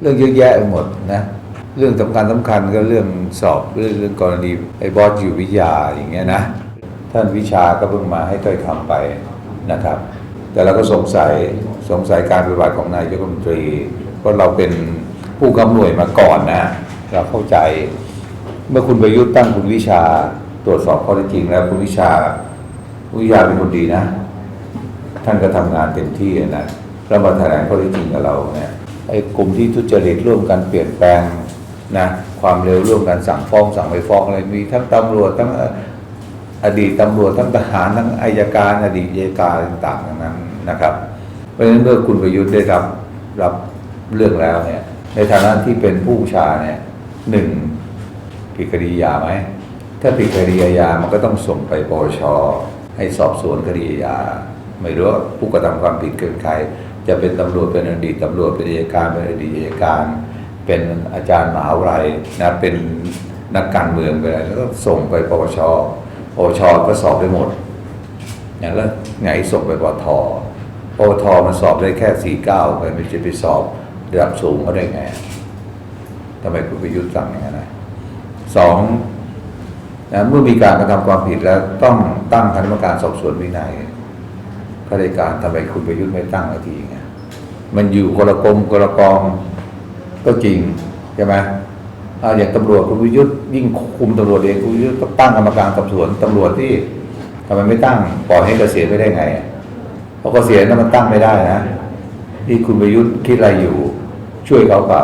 เรื่องเยอะแยะไปหมดนะเรื่องสำคัญสำคัญก็เรื่องสอบเรื่องเรื่องกรณีไอ้บอสอยู่วิทยาอย่างเงี้ยนะท่านวิชาก็เพิ่งมาให้ถ้อยคำไปนะครับ แต่เราก็สงสัยสงสัยการปฏิบัติของนายกรัฐมนตรีเพราะเราเป็นผู้กำหน่วยมาก่อนนะเราเข้าใจ เมื่อคุณประยุทธ์ตั้งคุณวิชาตรวจสอบข้อเท็จจริงแล้วคุณวิชาคุณวิชาเป็นคนดีนะ ท่านก็ทำงานเต็มที่นะแล้วมาแถลงข้อเท็จจริงกับเราเนี่ย ไอ้กลุ่มที่ทุจริตร่วมกันเปลี่ยนแปลงนะความเร็วร่วมกันสั่งฟ้องสั่งไม่ฟ้องอะไรมีทั้งตำรวจทั้งอดีตตำรวจทั้งทหารทั้งอายการ อดีตอัยการต่างๆทั้งนั้นนะครับ เพราะฉะนั้นเมื่อคุณประยุทธ์ได้รับรับเรื่องแล้วเนี่ยในฐานะที่เป็นผู้ชาเนี่ยหนึ่งผิดคดีอาญาไหมถ้าผิดคดีอาญามันก็ต้องส่งไปปชให้สอบสวนคดีอาญา ไม่รู้ว่าผู้กระทำความผิดเกินใคร จะเป็นตำรวจเป็นอดีตตำรวจเป็นอัยการเป็นอดีตอัยการ เป็นอาจารย์มหาวิทยาลัยนะเป็นนักการเมืองไปอะไรแล้วก็ส่งไปปปชปปชก็สอบได้หมดอย่างแล้วไงส่งไปปทปทมันสอบได้แค่สี่เก้าไปไม่ใช่ไปสอบระดับสูงเขาได้ไงทำไมคุณประยุทธ์สั่งอย่างนั้นนะสองนะเมื่อมีการกระทำความผิดแล้วต้องตั้งคณะกรรมการสอบสวนวินัย ข้าราชการทำไมคุณประยุทธ์ไม่ตั้งทีไงมันอยู่คนละกรมคนละกองก็จริงใช่ไหมอย่างตำรวจคุณประยุทธ์ยิ่งคุมตำรวจเองคุณประยุทธ์ต้องตั้งกรรมการสอบสวนตำรวจที่ทำไมไม่ตั้งปล่อยให้เกษียณไม่ได้ไงเพราะเกษียณนั้นมันตั้งไม่ได้นะที่คุณประยุทธ์คิดอะไรอยู่ ช่วยเขาเปล่า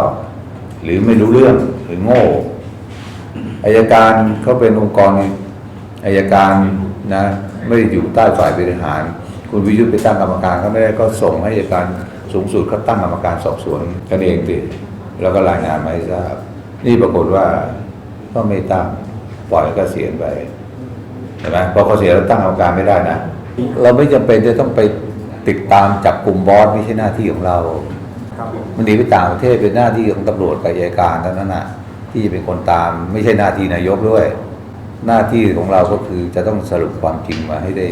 หรือไม่รู้เรื่องหรือโง่อายการเขาเป็นองค์กรอายการนะ ไม่ได้อยู่ใต้ฝ่ายบริหาร คุณวิยุทธไปตั้งกรรมการเขาไม่ได้ก็ส่งให้อายการสูงสุดเขาตั้งกรรมการสอบสวนกันเองติแล้วก็รายงานมาให้ทราบ นี่ปรากฏว่าก็ไม่ตั้งปล่อยก็เสียไปเห็นไหมพอเขาเสียแล้วตั้งกรรมการไม่ได้นะเราไม่จำเป็นจะต้องไปติดตามจับกลุ่มบอสไม่ใช่หน้าที่ของเราครับมันหนีไปต่างประเทศเป็นหน้าที่ของตำรวจกับอัยการเท่านั้นนะที่จะเป็นคนตาม ไม่ใช่หน้าที่นายกด้วย หน้าที่ของเราก็คือจะต้องสรุปความจริงมาให้ได้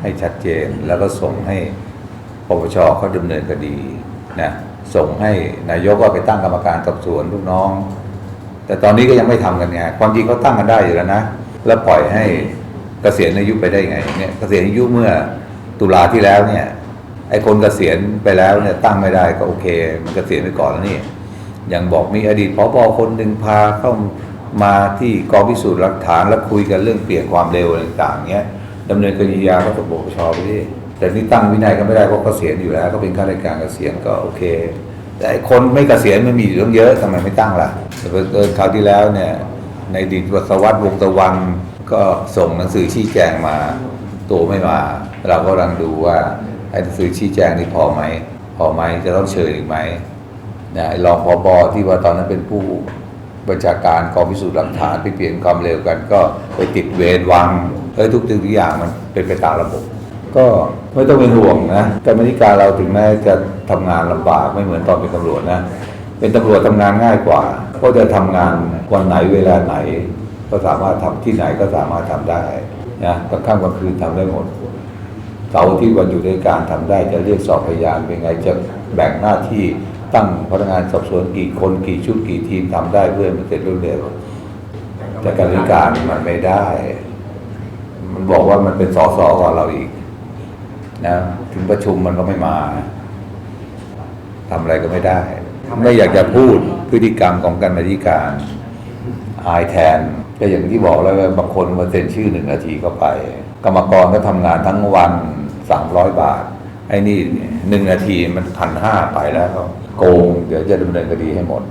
ให้ชัดเจน แล้วก็ส่งให้ปปชเขาดำเนินคดีนะส่งให้นายกก็ไปตั้งกรรมการสอบสวนลูกน้อง แต่ตอนนี้ก็ยังไม่ทำกันไงความจริงเขาตั้งกันได้อยู่แล้วนะ แล้วปล่อยให้เกษียณอายุไปได้ไงเนี่ยเกษียณอายุเมื่อตุลาที่แล้วเนี่ยไอ้คนเกษียณไปแล้วเนี่ยตั้งไม่ได้ก็โอเค มันเกษียณไปก่อนแล้วนี่อย่างบอกมีอดีตพบคนหนึ่งพาเข้ามาที่กองพิสูจน์หลักฐานแล้วคุยกันเรื่องเปลี่ยนความเร็วต่างๆเนี้ย ดำเนินคดียาก็ต้องปปชไปดิแต่นี่ตั้งวินัยก็ไม่ได้เพราะเกษียณอยู่แล้ว ก็เป็นข้าราชการเกษียณก็โอเค แต่คนไม่เกษียณมันมีอยู่ตั้งเยอะทำไมไม่ตั้งล่ะแต่เกินคราวที่แล้วเนี่ยในดินวสวัสดิ์วงตะวันก็ส่งหนังสือชี้แจงมาตัวไม่มา เราก็กำลังดูว่าไอ้หนังสือชี้แจงนี่พอไหมพอไหมจะต้องเชิญอีกไหมนะไอ้รองพอบอที่ว่าตอนนั้นเป็นผู้ บัญชาการกองพิสูจน์หลักฐานไปเปลี่ยนความเร็วกัน ก็ไปติดเวรวังเอ้ยทุกสิ่งทุกอย่างมันเป็นไปตามระบบ ก็ไม่ต้องเป็นห่วงนะกรรมธิการเราถึงแม้จะทำงานลำบากไม่เหมือนตอนเป็นตำรวจนะ เป็นตำรวจทำงานง่ายกว่าเพราะจะทำงานวันไหนเวลาไหน ก็สามารถทำที่ไหนก็สามารถทำได้นะกลางค่ำกลางคืนทำได้หมดเสาร์อาที่วันอยู่ในการทำได้จะเรียกสอบพยานเป็นไงจะแบ่งหน้าที่ ตั้งพนักงานสอบสวนกี่คนกี่ชุดกี่ทีมทำได้เพื่อมันเสร็จรวดเร็วแต่กรริการมันไม่ได้ มันบอกว่ามันเป็นสอสอกว่าเราอีก นะ ถึงประชุมมันก็ไม่มาทำอะไรก็ไม่ได้ ไม่อยากจะพูดพฤติกรรมของการบธิการอายแทนก็อย่างที่บอกแล้วบางคนมาเซ็นชื่อหนึ่งนาทีก็ไป กรรมกรก็ทำงานทั้งวันสามร้อยบาท ไอ้นี่หนึ่งนาทีมันพันห้าไปแล้วโกง เดี๋ยวจะดำเนินคดีให้หมด